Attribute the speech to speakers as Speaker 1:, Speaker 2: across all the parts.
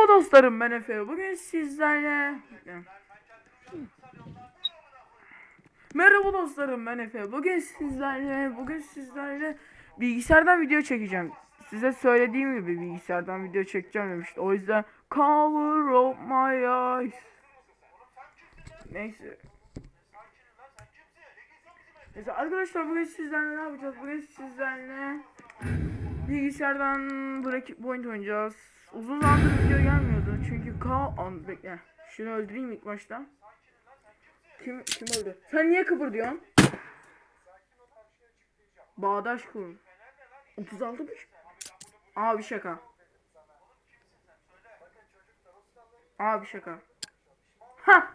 Speaker 1: Merhaba dostlarım ben Efe. Bugün sizlerle... Merhaba dostlarım ben Efe. Bugün sizlerle, bugün sizlerle bilgisayardan video çekeceğim. Size söylediğim gibi bilgisayardan video çekeceğim demiştim. O yüzden cover of my eyes. Neyse. Neyse arkadaşlar bugün sizlerle ne yapacağız? Bugün sizlerle bilgisayardan Breaking Point oynayacağız. Uzun zamandır video gelmiyordu çünkü K an bekle. Şunu öldüreyim ilk başta. Kim kim öldü? Sen niye kıpırdıyorsun? Bağdaş kur. 36 mı? Abi şaka. Abi şaka. Ha.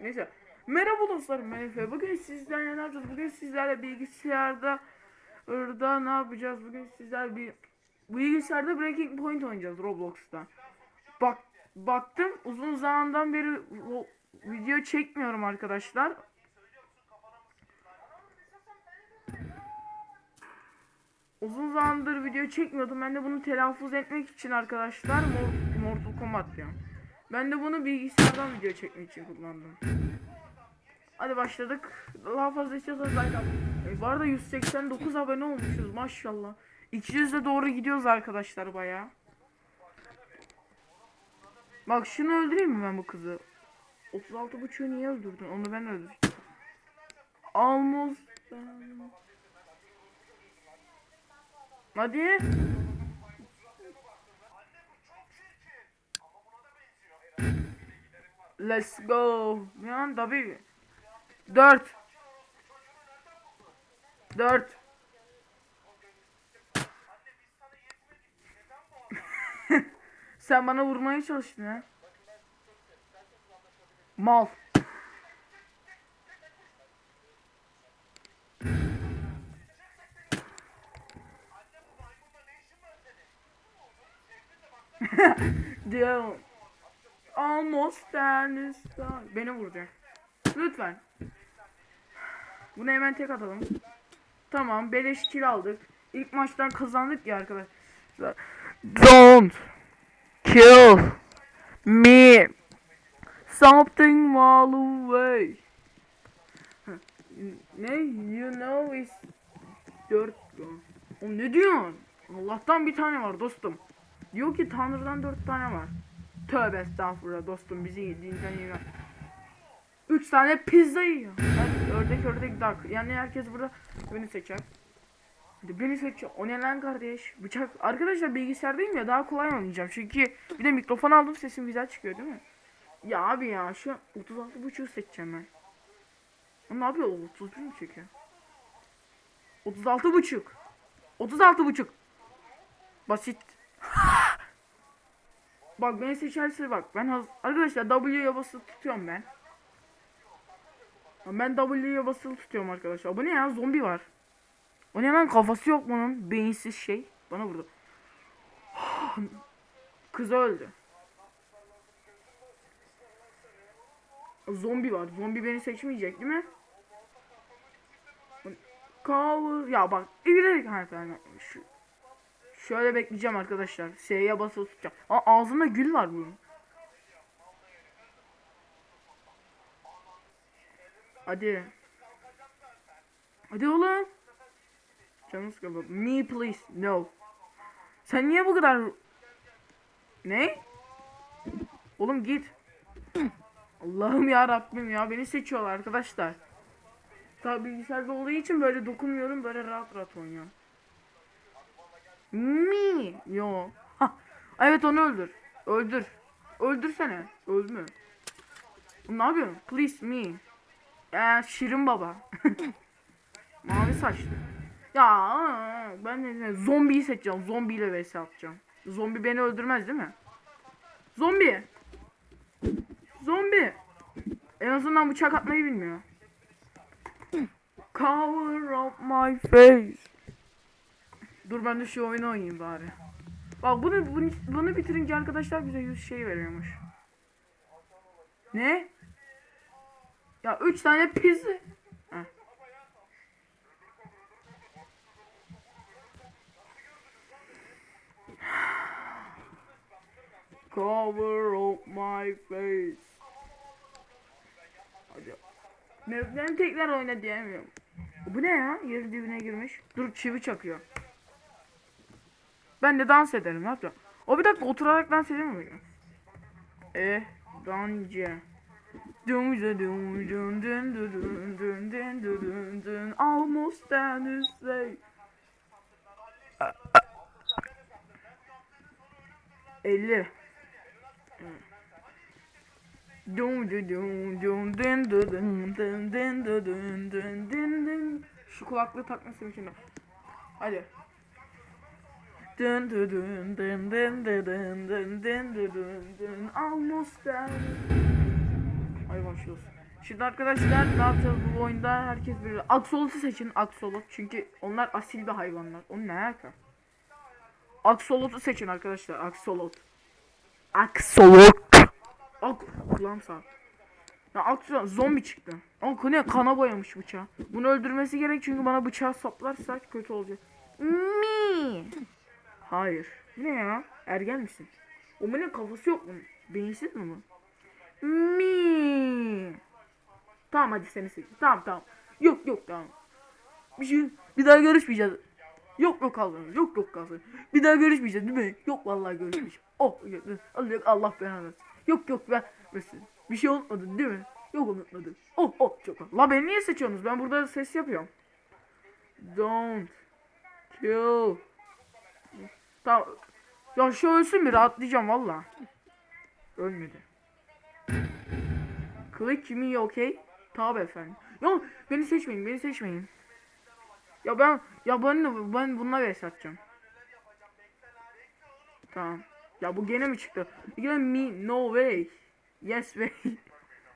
Speaker 1: Neyse. Merhaba dostlarım ben Efe. Bugün sizlerle ne yapacağız? Bugün sizlerle bilgisayarda Orada ne yapacağız? Bugün sizler bir bilgisayarda Breaking Point oynayacağız Roblox'ta. Bak baktım uzun zamandan beri o, video çekmiyorum arkadaşlar. Uzun zamandır video çekmiyordum. Ben de bunu telaffuz etmek için arkadaşlar Mor- Mortal Kombat diyorum. Ben de bunu bilgisayardan video çekmek için kullandım. Hadi başladık. Daha fazla istiyorsanız like atın. E, bu arada 189 abone olmuşuz maşallah. 200'e doğru gidiyoruz arkadaşlar baya. Bak şunu öldüreyim mi ben bu kızı? 36 buçuğu niye öldürdün? Onu ben öldüreceğim. Almost. Hadi. Let's go. Ya tabii. 4 4 Sen bana vurmaya çalıştın ha. Mal. Diyor. Almost. Beni vuracak. Lütfen. Bunu hemen tek atalım. Tamam beleş kill aldık. İlk maçtan kazandık ya arkadaşlar. Don't kill me. Something while away. ne? You know is 4 Oğlum ne diyorsun? Allah'tan bir tane var dostum. Diyor ki Tanrı'dan 4 tane var. Tövbe estağfurullah dostum bizi yediğinden yiyor. 3 tane pizza yiyor. Hadi ördek ördek dak. Yani herkes burada beni seçer. Beni seçiyor. O ne lan kardeş? Bıçak. Arkadaşlar bilgisayardayım ya daha kolay oynayacağım. Çünkü bir de mikrofon aldım sesim güzel çıkıyor değil mi? Ya abi ya şu 36 buçuğu seçeceğim ben. O ne yapıyor? 31 mi çekiyor? 36 buçuk. 36 buçuk. Basit. bak beni seçerse bak ben haz arkadaşlar W'ye basılı tutuyorum ben. Ben W'ye basılı tutuyorum arkadaşlar. Bu ne ya? Zombi var. O ne lan kafası yok bunun. Beyinsiz şey. Bana vurdu. Kız öldü. Zombi var. Zombi beni seçmeyecek değil mi? Cover. Ya bak. İlerek harflerine. Şu. Şöyle bekleyeceğim arkadaşlar. S'ye basılı tutacağım. Aa, ağzında gül var bunun. Hadi. Hadi oğlum. Canım sıkıldı. Me please. No. Sen niye bu kadar... Ne? Oğlum git. Allah'ım ya Rabbim ya beni seçiyorlar arkadaşlar. Tabi bilgisayarda olduğu için böyle dokunmuyorum böyle rahat rahat oynuyorum. Me. Yo. Hah. Evet onu öldür. Öldür. Öldürsene. Öldürme. Ne yapıyorsun? Please me. Ya Şirin baba. Mavi saçlı. Ya ben de zombiyi seçeceğim. Zombiyle vs atacağım. Zombi beni öldürmez değil mi? Zombi. Zombi. En azından bıçak atmayı bilmiyor. Cover of my face. Dur ben de şu oyunu oynayayım bari. Bak bunu, bunu, bunu bitirince arkadaşlar bize 100 şey veriyormuş. Ne? Ya 3 tane pizza. Cover of my face. Hadi. Mevden tekrar oyna diyemiyorum. Bu ne ya? Yeri dibine girmiş. Dur çivi çakıyor. Ben de dans ederim ne yapacağım? O bir dakika oturarak dans edeyim mi? Eh, dance. Dum dum dum dum dum dum dum dum dum dum almost down to say. Elli. Dum dum dum dum dum dum dum dum dum dum dum dum. Şu kulaklığı takmasın şimdi. Hadi. Dun dun dun dun dun dun dun dun dun dun dun almost there. Hadi başlıyoruz. Şimdi arkadaşlar ne yapacağız bu oyunda? Herkes bir Axolot'u seçin. Axolot çünkü onlar asil bir hayvanlar. Onun ne alaka? Axolot'u seçin arkadaşlar. Axolot. Axolot. Ak kulağım sağ. Ya Axolot zombi çıktı. Ama ne kana boyamış bıçağı. Bunu öldürmesi gerek çünkü bana bıçağı saplarsa kötü olacak. Mi. Hayır. Ne ya? Ergen misin? O ne kafası yok mu? Beyinsiz mi bu? Mi. Tamam hadi seni seç. Tamam tamam. Yok yok tamam. Bir şey bir daha görüşmeyeceğiz. Yok yok kalsın. Yok yok kalsın. Bir daha görüşmeyeceğiz değil mi? Yok vallahi görüşmeyeceğiz. Oh yok, Allah yok Allah belanı. Yok yok ben mesela bir şey unutmadın değil mi? Yok unutmadım. Oh oh çok. La beni niye seçiyorsunuz? Ben burada ses yapıyorum. Don't kill. Tamam. Ya şu ölsün bir rahatlayacağım valla. Ölmedi. Click me okay. Tabi efendim. Ya beni seçmeyin, beni seçmeyin. Ya ben ya ben ben bununla vs atacağım. Tamam. Ya bu gene mi çıktı? Gene me no way. Yes way.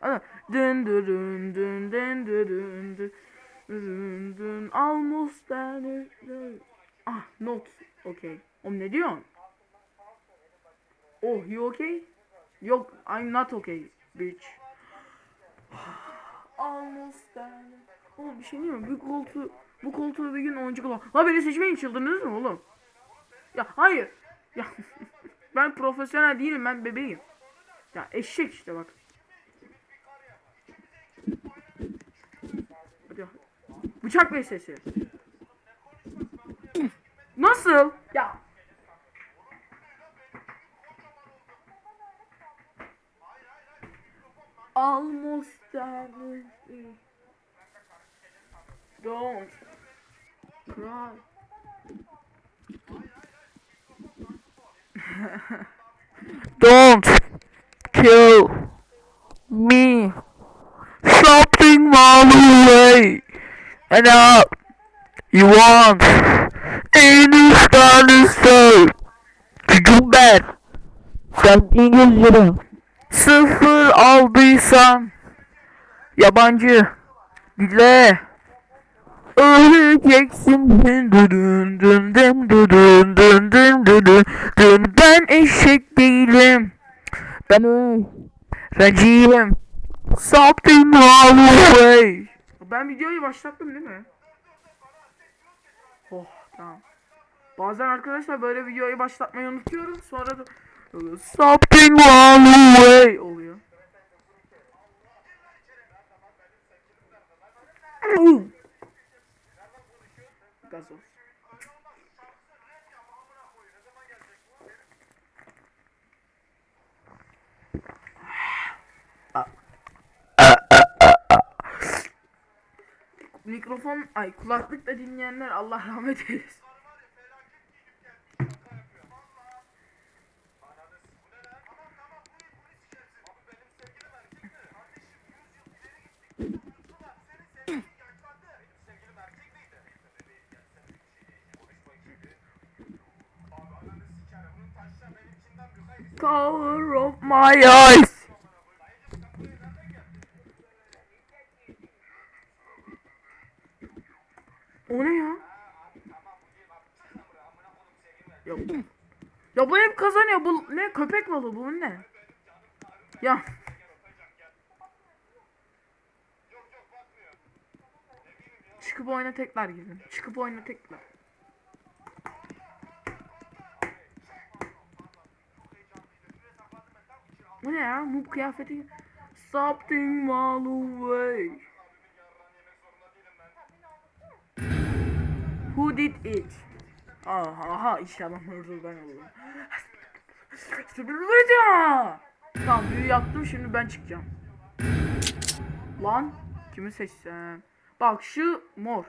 Speaker 1: Ana dın dın dın dın dın dın dın dın almost there. Ah not okay. Oğlum ne diyorsun? Oh you okay? Yok I'm not okay bitch. Almost there. Bir şey diyeyim mi? Bu koltuğu, bu koltuğu bir gün oyuncak olan. La beni seçmeyin çıldırdınız mı oğlum? Ya hayır. Ya ben profesyonel değilim ben bebeğim. Ya eşek işte bak. Hadi. Bıçak ve sesi. Nasıl? Ya. Almost there. Don't cry.
Speaker 2: Don't kill me. Something miles away. And up you want any standard Çocuğum ben. Sen İngilizce'de sıfır aldıysan yabancı dile öleceksin dün dün dün dün dün dün dün dün dün ben eşek değilim ben öğrenciyim something wrong way
Speaker 1: Ben videoyu başlattım değil mi? Oh tamam. Bazen arkadaşlar böyle videoyu başlatmayı unutuyorum. Sonra da
Speaker 2: something wrong way
Speaker 1: oluyor. Gazoz. Mikrofon, ay kulaklıkla dinleyenler Allah rahmet eylesin. Color of my eyes. O ne ya? Ya, ya bu hep kazanıyor. Bu ne köpek balığı bu ne? Ya. Çıkıp oyna tekrar girdim. Çıkıp oyna tekrar. Bu ne ya? Noob kıyafeti. Something all away. Who did it? Aha, aha adam hırsız ben oldum. Sıfırlayacağım. Tamam büyü yaptım şimdi ben çıkacağım. Lan kimi seçsem? Bak şu mor.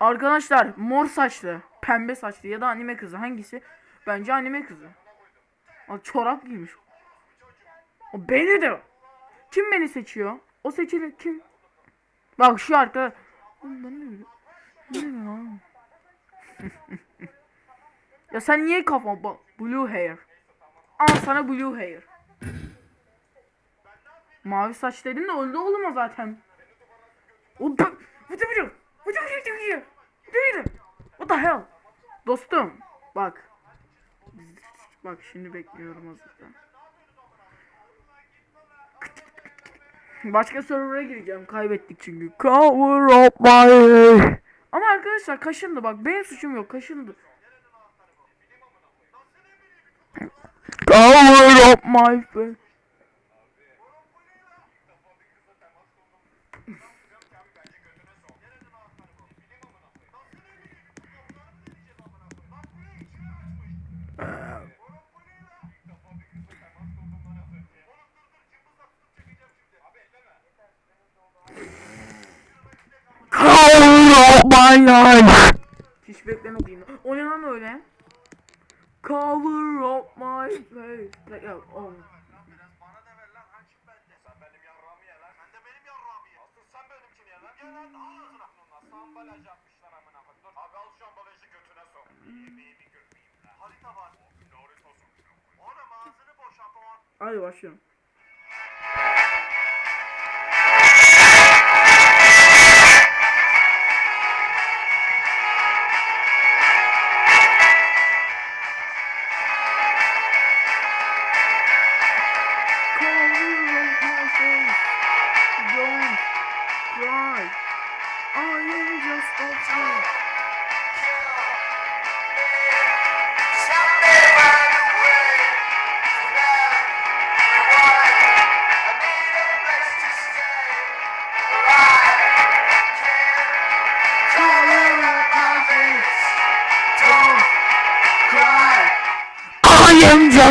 Speaker 1: Arkadaşlar mor saçlı, pembe saçlı ya da anime kızı hangisi? Bence anime kızı. Bak çorap giymiş. O beni de. Kim beni seçiyor? O seçilir kim? Bak şu arka. Ya sen niye kafa bak blue hair. Al sana blue hair. Mavi saç dedin de öldü oğlum o zaten. O da... What the hell? Dostum bak. Bak şimdi bekliyorum hazırda. Başka server'a gireceğim. Kaybettik çünkü. Cover up my Ama arkadaşlar kaşındı bak. Benim suçum yok. Kaşındı. Cover up my Cover up my life. Hiç beklemediğim. O ne lan öyle? Cover up my face. Ya, oh.
Speaker 3: Biraz bana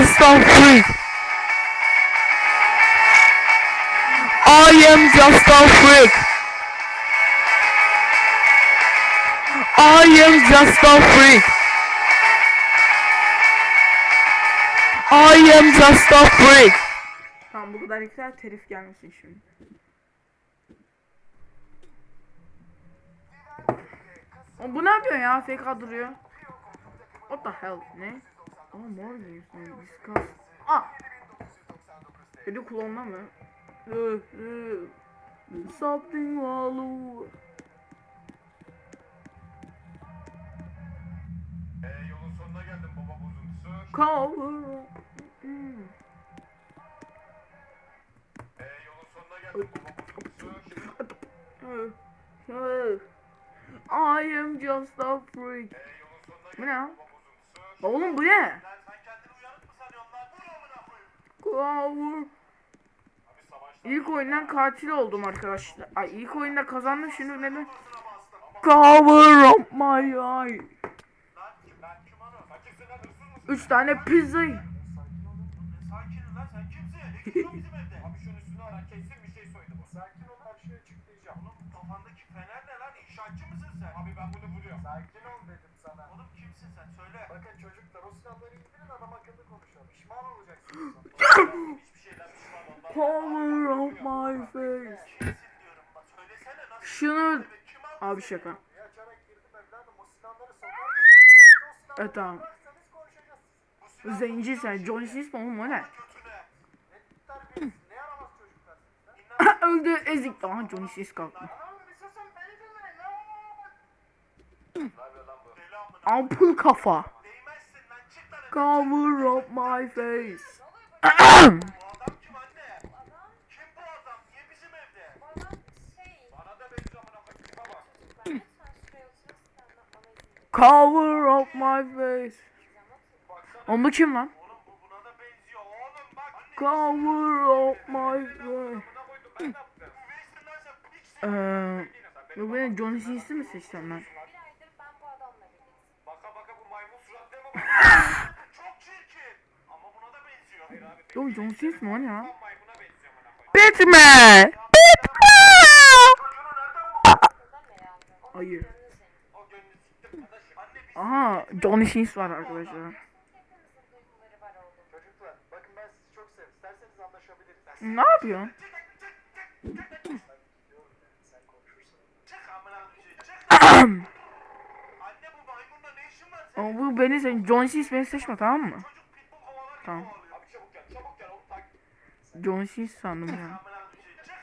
Speaker 1: am just a freak. I am just a. I am just a. I am just a freak. Tamam bu kadar yeter telif gelmesin şimdi. Oğlum bu ne yapıyor ya? FK duruyor. What the hell? Ne? Aa mor diyorsun. Discuss. Aa! Beni klonla mı? Something all over. Cover. I am just a freak. Ne
Speaker 3: geldim
Speaker 1: ya?
Speaker 3: baba bozuntusu.
Speaker 1: Oğlum bu ne?
Speaker 3: Savaşta
Speaker 1: İlk oyundan katil oldum arkadaşlar. Ay ilk oyunda kazandım şimdi neden? Cover up my eye.
Speaker 3: lan kim lan kim ana? Sen kimsin lan hırsız mısın?
Speaker 1: Üç tane pizza.
Speaker 3: Sakin ol şey her açıklayacağım. Oğlum kafandaki fener ne lan? İnşaatçı mısın sen? Abi ben bunu buluyorum. Sakin ol dedim sana. Oğlum kimsin sen? Söyle. Bakın çocuklar o silahları indirin adam akıllı konuşalım. Pişman olacaksınız. Hiçbir şeyden pişman olmam.
Speaker 1: Cover up my face.
Speaker 3: Kimsin diyorum bak. Söylesene nasıl?
Speaker 1: Şunu? Abi şaka. Evet tamam. Zenci sen. Johnny Sins mi oğlum o ne? Öldü ezik. Aha Johnny Sins kalktı.
Speaker 4: Oturup stand up bana izin verin.
Speaker 1: Cover up my face. Bu kim lan?
Speaker 3: Bu
Speaker 1: Cover of my way.
Speaker 3: Buna koydum ben ne yaptım? Üveysin lan sen piçsin.
Speaker 1: Eee... Yok ben Johnny Sins'i mi seçsem ben?
Speaker 4: Bir aydır ben bu adamla birlikteyim.
Speaker 3: Baka baka bu maymun suratlıya mı bak? Çok çirkin. Ama buna da benziyor. Hayır abi.
Speaker 1: Yok John Sins mi o ne?
Speaker 4: Onun
Speaker 1: Hayır. Aha Johnny Sins var arkadaşlar.
Speaker 4: Hepimizin duyguları var oğlum.
Speaker 3: Çocuklar bakın ben sizi çok seviyorum. İsterseniz anlaşabiliriz.
Speaker 1: Ne.
Speaker 3: Çık amına koyayım. Çık. Anne bu maymunla ne işin var senin?
Speaker 1: Ama bu beni sen Johnny Sins beni seçme tamam mı? Tamam.
Speaker 3: kovalıyor. Abi çabuk gel çabuk gel onu takip.
Speaker 1: Johnny Sins sandım ya.
Speaker 3: Amına koyayım. Çık.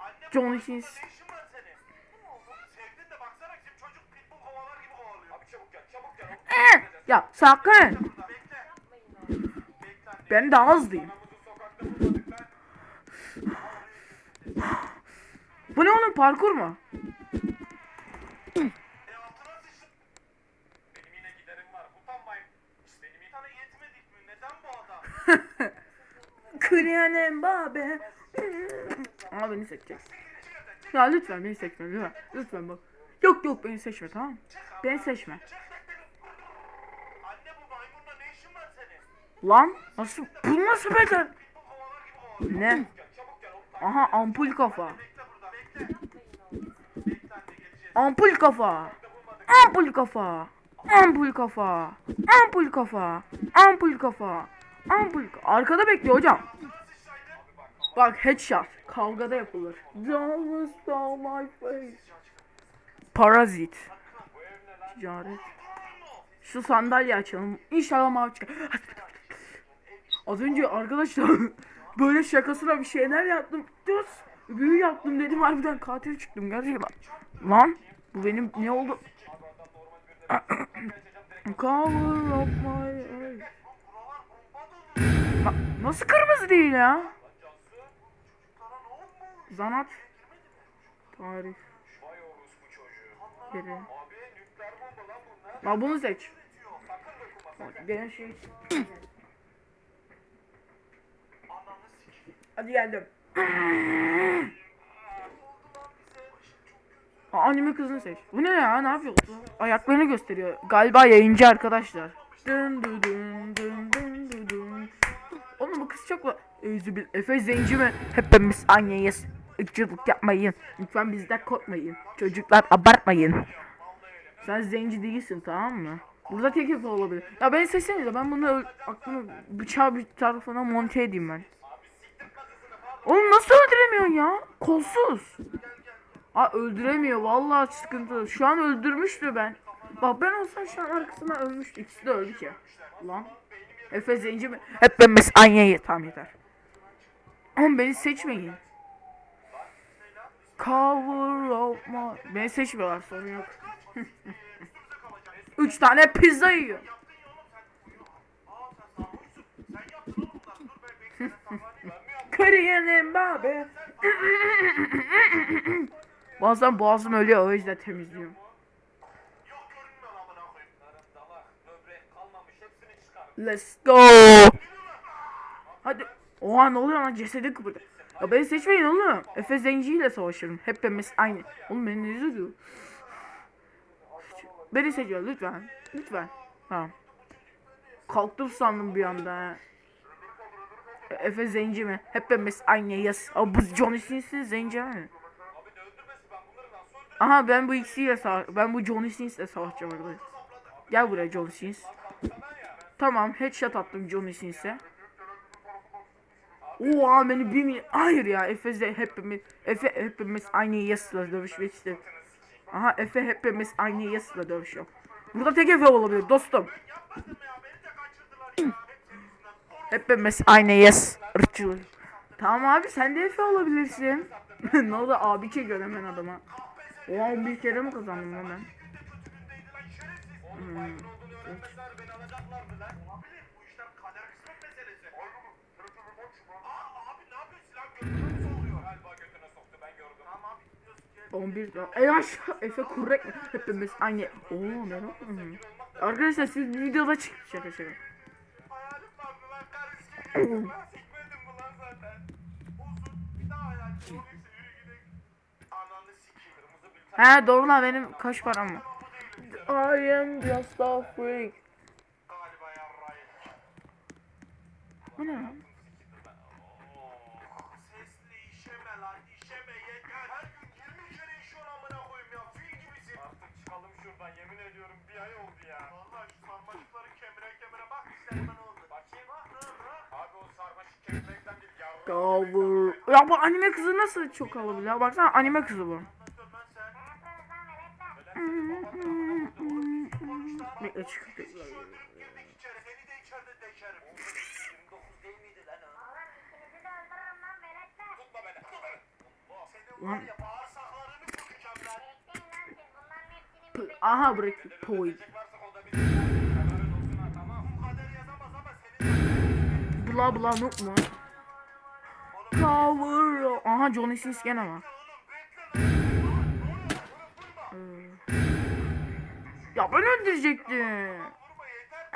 Speaker 3: Anne bu
Speaker 1: Johnny
Speaker 3: maymunla
Speaker 1: Sins.
Speaker 3: ne işin var senin? Sevdin de baksana bizim çocuk pitbull kovalar gibi kovalıyor. Abi çabuk gel çabuk gel onu
Speaker 1: Eh,
Speaker 3: takip edeceğiz.
Speaker 1: ya sakın.
Speaker 3: Burada bekle.
Speaker 4: Yapmayın oğlum.
Speaker 3: Bekle anne.
Speaker 1: Ben de az diyeyim.
Speaker 3: Anamızı sokakta bulmadık lan.
Speaker 1: Bu ne oğlum parkur mu?
Speaker 3: E altına sıçtım. Benim yine giderim var. Utanmayın. Benim bir tane yetmedik mi? Neden bu adam?
Speaker 1: Kriyanem babe. Ama beni seçecek. Ya lütfen beni seçme lütfen. Lütfen bak. Yok yok beni seçme tamam? Beni seçme. Lan nasıl bu nasıl
Speaker 3: kovalıyor.
Speaker 1: Ne? Aha ampul kafa. Ampul kafa. Ampul kafa. Ampul kafa. Ampul kafa. Ampul kafa. Ampul ka- Arkada bekliyor hocam.
Speaker 3: Bak
Speaker 1: headshot. Kavgada yapılır. Don't stop my face. Parazit. Ticaret. Şu sandalye açalım. İnşallah mavi çıkar. Az önce arkadaşlar böyle şakasına bir şeyler yaptım. Dur. Büyü yaptım dedim harbiden katil çıktım gerçekten. Lan bu benim ne oldu? Cover of my eyes. Na- nasıl kırmızı değil ya? Zanat. Tarih. Geri. La bunu seç. Gene şey. Hadi geldim. Aa, anime kızını seç. Bu ne ya? Ne yapıyor? Ayaklarını gösteriyor. Galiba yayıncı arkadaşlar. Dın dın dın dın dın. Oğlum bu kız çok var. Özübil. Efe zenci mi? Hepimiz aynıyız. Irkçılık yapmayın. Lütfen bizden korkmayın. Çocuklar abartmayın. Sen zenci değilsin tamam mı? Burada tek Efe olabilir. Ya ben de ben bunu aklımı bıçağı bir tarafına monte edeyim ben. Oğlum nasıl öldüremiyorsun ya? Kolsuz. Aa öldüremiyor vallahi sıkıntı. Şu an öldürmüştü ben. Bak ben olsam şu an arkasından ölmüştü. İkisi de öldü ki. Lan. Efe zenci mi? Hepimiz aynıyız. Tamam yeter. Ama beni seçmeyin. Cover of my... Beni seçmiyorlar sorun yok. Üç tane pizza yiyor.
Speaker 3: Ben. Ben?
Speaker 1: Kariyerim babe. Bazen boğazım ölüyor o yüzden temizliyorum.
Speaker 3: Yok görünmüyor amına koyayım. Darım dalak, böbrek kalmamış hepsini çıkar.
Speaker 1: Let's go. Hadi. Oha ne oluyor lan cesedi kıpırdı. Ya beni seçmeyin oğlum. Efe Zenci ile savaşırım. Hepimiz aynı. Oğlum beni ne? Beni seçiyor lütfen. Lütfen. Tamam. Kalktım sandım bir anda. Efe Zenci mi? Hepimiz aynıyız. Aa, bu Johnny Sins'in Zenci mi?
Speaker 3: Abi?
Speaker 1: Aha ben bu ikisiyle savaş... Ben bu Johnny Sins'le savaşacağım arkadaşlar. Gel buraya Johnny Sins. Tamam headshot attım Johnny Sins'e. Oha beni bir mi... Hayır ya Efe ze- hepimiz... Efe hepimiz aynı yasla dövüşmek. Aha Efe hepimiz aynı yasla dövüşüyor. Burada tek Efe olabilir dostum. Hepimiz aynı yes. Irkçılık. Tamam abi sen de Efe olabilirsin. ne oldu abi ki göremen adama. Oha bir kere mi kazandım lan ben?
Speaker 3: Oğlum
Speaker 1: 11 daha. Ey aşağı Efe kurrek mi? Hepimiz aynı. Oo ne lan? Arkadaşlar siz videoda çık şaka şaka. He doğru lan benim kaç param var? I am just a freak. Bu ne lan?
Speaker 3: Şuradan yemin ediyorum bir ay oldu ya. Vallahi şu sarmaşıkları kemire kemire bak işte ne oldu. Bakayım ha. Abi o sarmaşık kemirmekten değil yavrum.
Speaker 1: Cover. Ya bu anime kızı nasıl çok havalı ya? Baksana anime kızı bu.
Speaker 3: Lan lan.
Speaker 1: Bekle çıktı.
Speaker 3: Biz yazamaz ama senin
Speaker 1: Bla bla noob mu? Cover. Aha Johnny Sins gene var. Ee, Ya ben öldürecektim.
Speaker 3: Vurma yeter.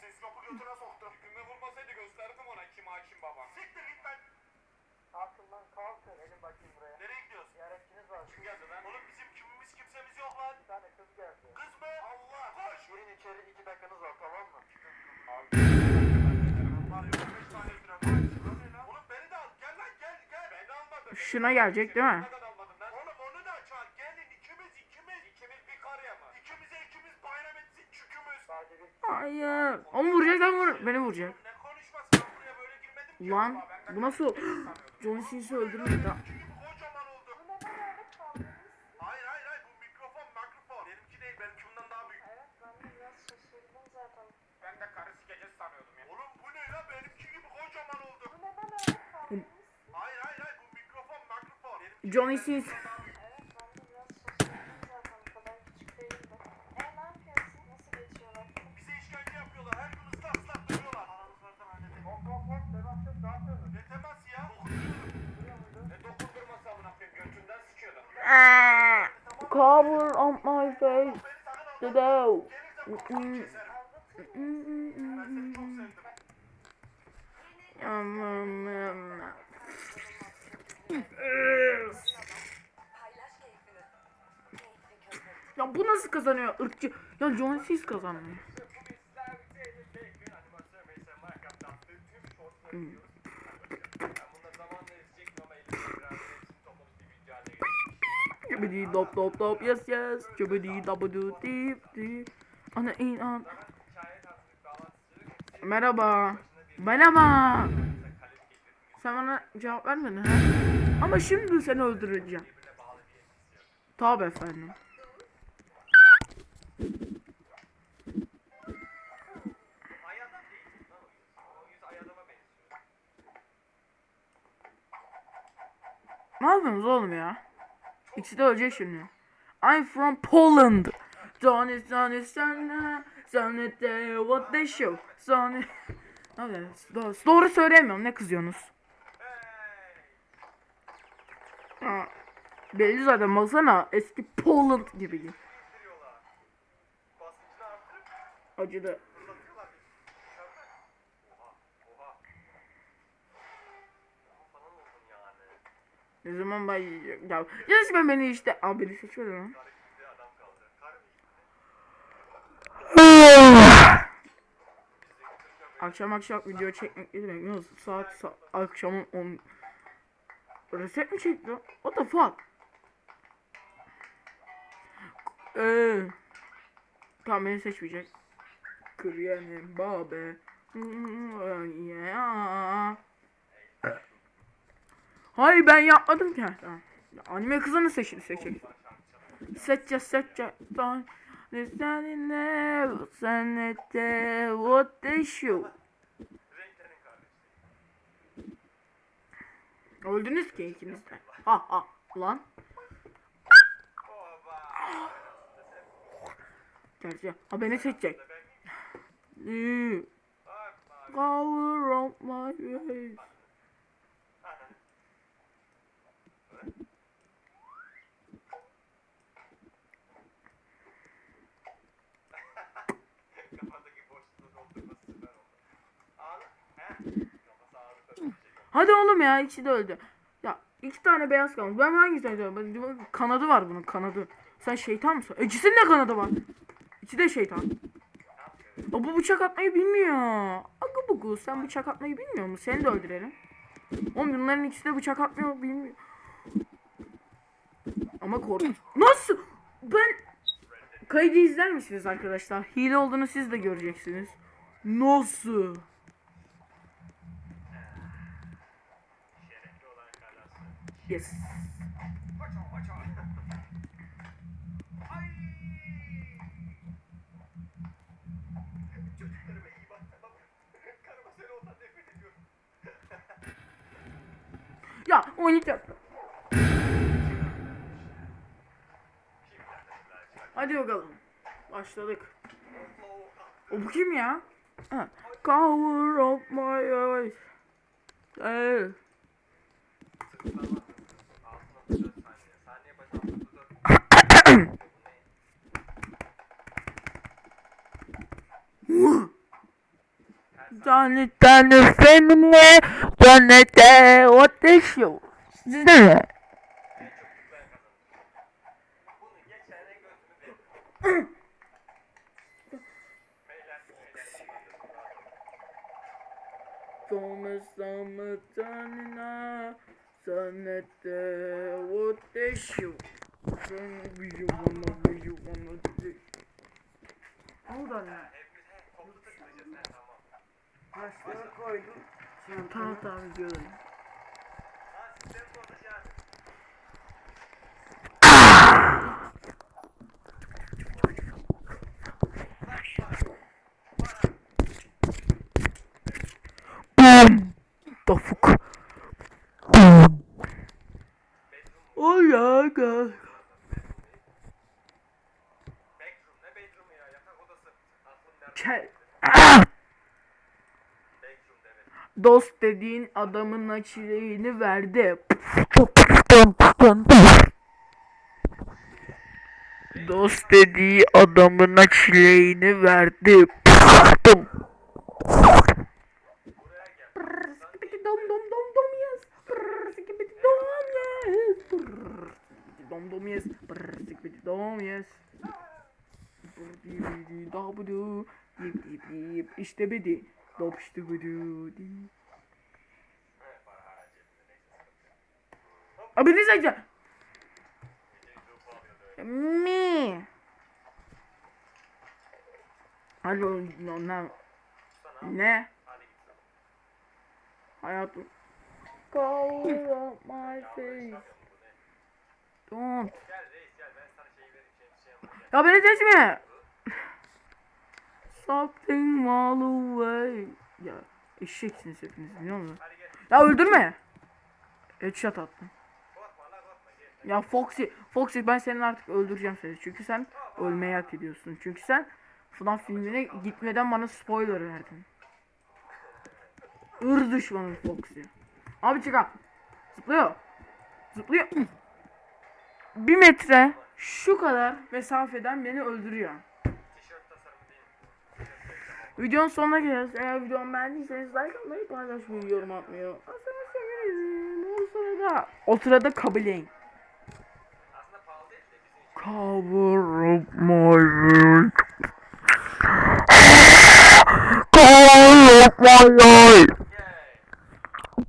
Speaker 3: Ses kapı götüne soktu. Hükümde vurmasaydı gösterdim ona kim hakim baba. Siktir git lan.
Speaker 5: Kalkın lan kalkın. Elin bakayım buraya.
Speaker 3: Nereye gidiyoruz?
Speaker 5: Ziyaretçiniz var.
Speaker 3: Kim geldi lan? Oğlum bizim kimimiz kimsemiz yok lan.
Speaker 5: Bir tane kız geldi.
Speaker 3: Kız mı? Allah koş.
Speaker 5: Girin içeri iki dakikanız var tamam mı?
Speaker 3: Abi. Var yok beş tane süren. Oğlum beni de al. Gel lan gel gel. Beni almadın.
Speaker 1: Şuna gelecek değil mi?
Speaker 3: Lan? Oğlum onu da çağır. Gelin ikimiz ikimiz. İkimiz bir karya mı? İkimize ikimiz bayram etsin çükümüz.
Speaker 1: Hayır. Onu vuracaksan vur. Beni vuracak.
Speaker 3: Ne konuşması? Ben buraya böyle girmedim ki.
Speaker 1: Lan
Speaker 3: Vallahi ben de
Speaker 1: bu nasıl? Johnny Sins'i öldürmek ya.
Speaker 3: Çünkü bu kocaman oldu.
Speaker 4: Bu neden öyle kaldınız?
Speaker 3: Hayır hayır hayır bu mikrofon mikrofon. Benimki değil benimki bundan daha büyük.
Speaker 4: Evet ben de biraz şaşırdım zaten.
Speaker 3: Ben de karı sikeceğiz sanıyordum ya. Oğlum bu ne lan benimki gibi kocaman oldu.
Speaker 4: Bu neden öyle kaldınız?
Speaker 3: Hayır hayır hayır bu mikrofon mikrofon. Benimki
Speaker 1: Johnny
Speaker 3: benimki
Speaker 1: Sins.
Speaker 3: bundan daha büyük.
Speaker 4: Evet ben de biraz şaşırdım zaten. Bu kadar küçük değildi. E ne yapıyorsun? Nasıl geçiyor vaktin?
Speaker 3: Bize işkence yapıyorlar. Her gün ıslak ıslak duruyorlar. Aranızlardan halledin.
Speaker 5: hop hop hop devam et ne yapıyorsun?
Speaker 3: Ne temas ya? Dokunuyorum. Ne dokundurması amına koyayım götünden sikiyorlar.
Speaker 1: Cover on my face.
Speaker 3: Beni sakın alma.
Speaker 1: Dedo. Ya bu nasıl kazanıyor ırkçı? Ya Johnny Sins kazanmıyor. Cibidi dop dop dop yes yes. Cibidi dabudu dip dip. Ana in an. Merhaba. Merhaba. Sen bana cevap vermedin ha? Ama şimdi seni öldüreceğim. Tabi efendim. Ne yapıyorsunuz oğlum ya? İkisi de ölecek şimdi. I'm from Poland. Johnny sana sana de what they show. Johnny. Ne? Doğru, doğru söyleyemiyorum. Ne kızıyorsunuz? Ha, belli zaten baksana eski Poland gibi. Acıdı. Ne zaman ben yiyeceğim? Ya resmen beni işte. Abi beni seçmedi lan. akşam akşam video çekmek ne demek biliyor? Saat sa akşamın 10 Reset mi çekti? What the fuck? Eee Tamam beni seçmeyecek. Kıryenim babe. Hayır ben yapmadım ki. Anime kızını seçti seçecek. Seçce seçce. Don. Listening sen de what they show. Öldünüz ki ikiniz de. Ha ha lan. Gerçi ha beni seçecek you. Cover up my face. Hadi oğlum ya ikisi de öldü. Ya iki tane beyaz kalmış. Ben hangisini diyorum? Kanadı var bunun kanadı. Sen şeytan mısın? E, ikisinin de kanadı var. İkisi de şeytan. O bu bıçak atmayı bilmiyor. Akı bugu sen bıçak atmayı bilmiyor musun? Seni de öldürelim. Oğlum bunların ikisi de bıçak atmıyor bilmiyor. Ama kork. Nasıl? Ben kaydı izler misiniz arkadaşlar? Hile olduğunu siz de göreceksiniz. Nasıl? Yes.
Speaker 3: Paço paço. Ay. Çocuklarıma iyi bak tamam mı? Karıma söyle ondan nefret ediyorum.
Speaker 1: Ya oynayacağım. Hadi bakalım. Başladık. O bu kim ya? Ha. Cover of my eyes. Ee,
Speaker 3: Altına 34 saniye. Saniye başı 34.
Speaker 2: Tane tane seninle Cennete what the show Siz de mi?
Speaker 1: Summertime Sannette what the show Sen bir yuvana bir yuvana
Speaker 3: tıklayacağız. He, tamam.
Speaker 1: Başlığa koydum. Tamam tamam.
Speaker 2: Boom Tofuk Boom
Speaker 1: Oh ya God. Dost dediğin adamın açılığını verdi. Dost dediği adamına çileğini verdi. Pıhtım. Dom dom dom dom yes. Skibidi dom yes. Dom dom yes. Dom yes. İşte bedi. Abi ne
Speaker 3: öyle.
Speaker 1: Mi. Alo no, Ne?
Speaker 3: sana.
Speaker 1: Hayatım. Cover my face. Don't. Ya beni seçme. Something all away. Ya eşeksiniz hepiniz.
Speaker 3: Hadi gel.
Speaker 1: Ya öldürme. Headshot attım. Ya Foxy, Foxy ben seni artık öldüreceğim seni. Çünkü sen ölmeyi hak ediyorsun. Çünkü sen FNAF filmine gitmeden bana spoiler verdin. Irz düşmanı Foxy. Abi çık abi. Zıplıyor. Zıplıyor. Bir metre şu kadar mesafeden beni öldürüyor.
Speaker 3: Tişört tasarımı değil mi?
Speaker 1: Videonun sonuna geliyoruz. Eğer videomu beğendiyseniz like atmayı, paylaşmayı, yorum atmayı. Aslında sevinirim. O sırada, o sırada kabulleyin.
Speaker 2: Eye
Speaker 3: Yay.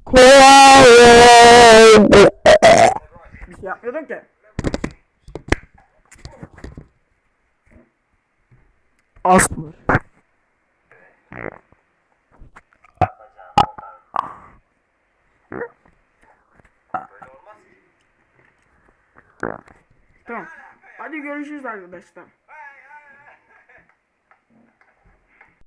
Speaker 2: Cover
Speaker 1: Bir şey yapmıyordum ki.
Speaker 2: Asmır
Speaker 3: Böyle olmaz ki.
Speaker 1: Tamam. Hadi görüşürüz arkadaşlar.